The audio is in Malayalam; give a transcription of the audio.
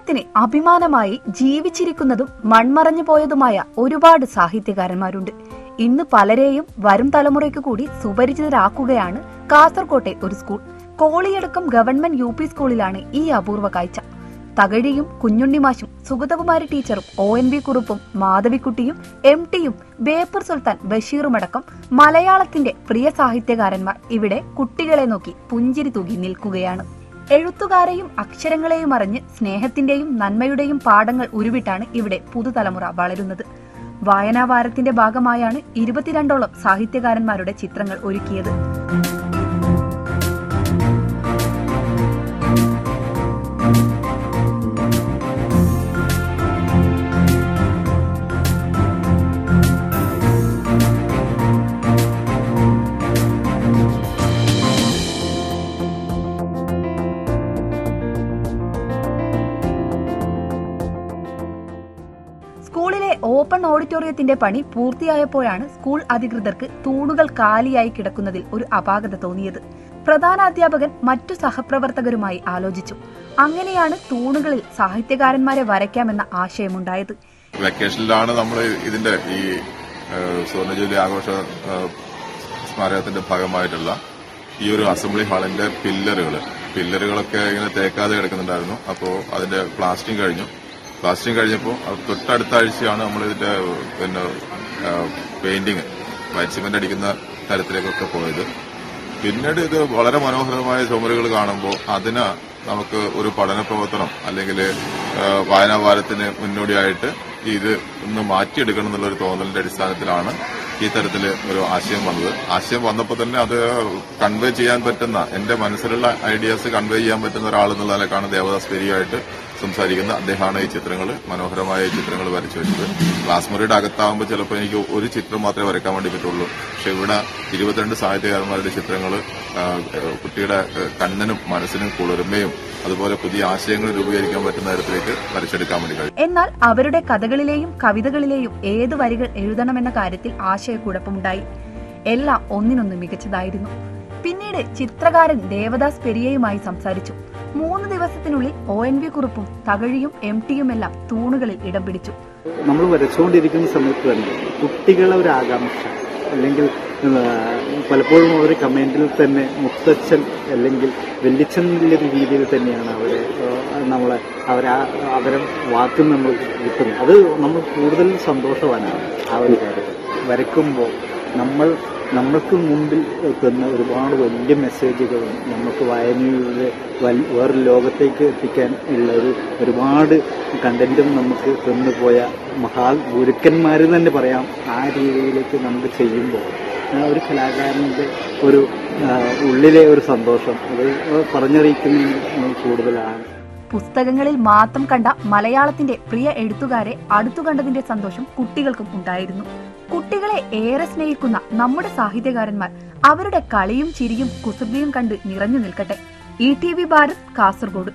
മലയാളത്തിന് അഭിമാനമായി ജീവിച്ചിരിക്കുന്നതും മൺമറഞ്ഞു പോയതുമായ ഒരുപാട് സാഹിത്യകാരന്മാരുണ്ട്. ഇന്ന് പലരെയും വരും തലമുറയ്ക്ക് കൂടി സുപരിചിതരാക്കുകയാണ് കാസർകോട്ടെ ഒരു സ്കൂൾ. കോളിയടക്കം ഗവൺമെന്റ് യു പി സ്കൂളിലാണ് ഈ അപൂർവ കാഴ്ച. തകഴിയും കുഞ്ഞുണ്ണിമാശും സുഗതകുമാരി ടീച്ചറും ഒ എൻ വി കുറുപ്പും മാധവിക്കുട്ടിയും എം ടിയും ബേപ്പർ സുൽത്താൻ ബഷീറുമടക്കം മലയാളത്തിന്റെ പ്രിയ സാഹിത്യകാരന്മാർ ഇവിടെ കുട്ടികളെ നോക്കി പുഞ്ചിരി തൂകി നിൽക്കുകയാണ്. എഴുത്തുകാരെയും അക്ഷരങ്ങളെയും അറിഞ്ഞ് സ്നേഹത്തിന്റെയും നന്മയുടെയും പാഠങ്ങൾ ഉരുവിട്ടാണ് ഇവിടെ പുതുതലമുറ വളരുന്നത്. വായനാവാരത്തിന്റെ ഭാഗമായാണ് ഇരുപത്തിരണ്ടോളം സാഹിത്യകാരന്മാരുടെ ചിത്രങ്ങൾ ഒരുക്കിയത്. ഓപ്പൺ ഓഡിറ്റോറിയത്തിന്റെ പണി പൂർത്തിയായപ്പോഴാണ് സ്കൂൾ അധികൃതർക്ക് തൂണുകൾ കാലിയായി കിടക്കുന്നതിൽ ഒരു അപാകത തോന്നിയത്. പ്രധാനാധ്യാപകൻ മറ്റു സഹപ്രവർത്തകരുമായി ആലോചിച്ചു. അങ്ങനെയാണ് തൂണുകളിൽ സാഹിത്യകാരന്മാരെ വരയ്ക്കാമെന്ന ആശയമുണ്ടായത്. വെക്കേഷനിലാണ് നമ്മൾ ഇതിന്റെ ഈ ഏഹ്, ജൂലി ആഘോഷ സ്മാരകത്തിന്റെ ഭാഗമായിട്ടുള്ള ഈ ഒരു അസംബ്ലി ഹാളിന്റെ പില്ലറുകൾ പില്ലറുകളൊക്കെ ഇങ്ങനെ തേക്കാതെ കിടക്കുന്നുണ്ടായിരുന്നു. അപ്പോൾ അതിന്റെ പ്ലാസ്റ്റിക് കഴിഞ്ഞു. പ്ലാസ്റ്റിംഗ് കഴിഞ്ഞപ്പോൾ തൊട്ടടുത്ത ആഴ്ചയാണ് നമ്മൾ ഇതിന്റെ പിന്നെ പെയിന്റിങ് വൈറ്റ് അടിക്കുന്ന തരത്തിലേക്കൊക്കെ പോയത്. പിന്നീട് ഇത് വളരെ മനോഹരമായ ചുമരുകൾ കാണുമ്പോൾ അതിന് നമുക്ക് ഒരു പഠന പ്രവർത്തനം അല്ലെങ്കിൽ വായനാവാരത്തിന് മുന്നോടിയായിട്ട് ഇത് ഒന്ന് മാറ്റിയെടുക്കണം എന്നുള്ളൊരു തോന്നലിന്റെ അടിസ്ഥാനത്തിലാണ് ഈ തരത്തിൽ ഒരു ആശയം വന്നത്. ആശയം വന്നപ്പോൾ തന്നെ അത് കൺവേ ചെയ്യാൻ പറ്റുന്ന എന്റെ മനസ്സിലുള്ള ഐഡിയാസ് കൺവേ ചെയ്യാൻ പറ്റുന്ന ഒരാൾ എന്നുള്ള നിലക്കാണ് ദേവദാസ് പെരിയായിട്ട് സംസാരിക്കുന്നത് അദ്ദേഹമാണ് ഈ ചിത്രങ്ങൾ മനോഹരമായ ചിത്രങ്ങൾ വരച്ചു വെച്ചത്. ക്ലാസ് മുറിയുടെ അകത്താകുമ്പോൾ ചിലപ്പോൾ എനിക്ക് ഒരു ചിത്രം മാത്രമേ വരയ്ക്കാൻ വേണ്ടി പറ്റുള്ളൂ. പക്ഷെ ഇവിടെ ഇരുപത്തിരണ്ട് സാഹിത്യകാരന്മാരുടെ ചിത്രങ്ങൾ കുട്ടിയുടെ കണ്ണിനും മനസ്സിനും കുളിർമയും അതുപോലെ പുതിയ ആശയങ്ങൾ രൂപീകരിക്കാൻ പറ്റുന്ന തരത്തിലേക്ക് വരച്ചെടുക്കാൻ വേണ്ടി കഴിയും. എന്നാൽ അവരുടെ കഥകളിലെയും കവിതകളിലെയും ഏത് വരികൾ എഴുതണമെന്ന കാര്യത്തിൽ ആശയക്കുഴപ്പമുണ്ടായി. എല്ലാം ഒന്നിനൊന്ന് മികച്ചതായിരുന്നു. പിന്നീട് ചിത്രകാരൻ ദേവദാസ് പെരിയയുമായി സംസാരിച്ചു. മൂന്ന് ദിവസത്തിനുള്ളിൽ ഒ എൻ വി കുറിപ്പും തകഴിയും എം ടിയും എല്ലാം തൂണുകളിൽ ഇടം പിടിച്ചു. നമ്മൾ വരച്ചുകൊണ്ടിരിക്കുന്ന സമയത്ത് തന്നെ കുട്ടികളെ ഒരു ആകാംക്ഷ അല്ലെങ്കിൽ പലപ്പോഴും അവർ കമന്റിൽ തന്നെ മുത്തച്ഛൻ അല്ലെങ്കിൽ വെല്ലിച്ചൻ എന്നുള്ളൊരു രീതിയിൽ തന്നെയാണ് അവർ നമ്മളെ അവരാ അവരെ വാക്കും നമ്മൾ കിട്ടുന്നത്. അത് നമ്മൾ കൂടുതൽ സന്തോഷവാനാണ് ആ ഒരു കാര്യം. വരയ്ക്കുമ്പോൾ നമ്മൾ നമ്മൾക്ക് മുമ്പിൽ എത്തുന്ന ഒരുപാട് വലിയ മെസ്സേജുകളും നമുക്ക് വായനയിലൂടെ വേറെ ലോകത്തേക്ക് എത്തിക്കാൻ ഉള്ള ഒരു ഒരുപാട് കണ്ടന്റും നമുക്ക് തന്നുപോയ മഹാ ഗുരുക്കന്മാർ തന്നെ പറയാം. ആ രീതിയിലേക്ക് നമുക്ക് ചെയ്യുമ്പോൾ ഒരു കലാകാരന്റെ ഒരു ഉള്ളിലെ ഒരു സന്തോഷം അത് പറഞ്ഞറിയിക്കുന്നതിന് കൂടുതലാണ്. പുസ്തകങ്ങളിൽ മാത്രം കണ്ട മലയാളത്തിന്റെ പ്രിയ എഴുത്തുകാരെ അടുത്തു കണ്ടതിന്റെ സന്തോഷം കുട്ടികൾക്കും ഉണ്ടായിരുന്നു. കുട്ടികളെ ഏറെ സ്നേഹിക്കുന്ന നമ്മുടെ സാഹിത്യകാരന്മാർ അവരുടെ കളിയും ചിരിയും കുസൃതിയും കണ്ട് നിറഞ്ഞു നിൽക്കട്ടെ. E T V Bharat Kasaragod.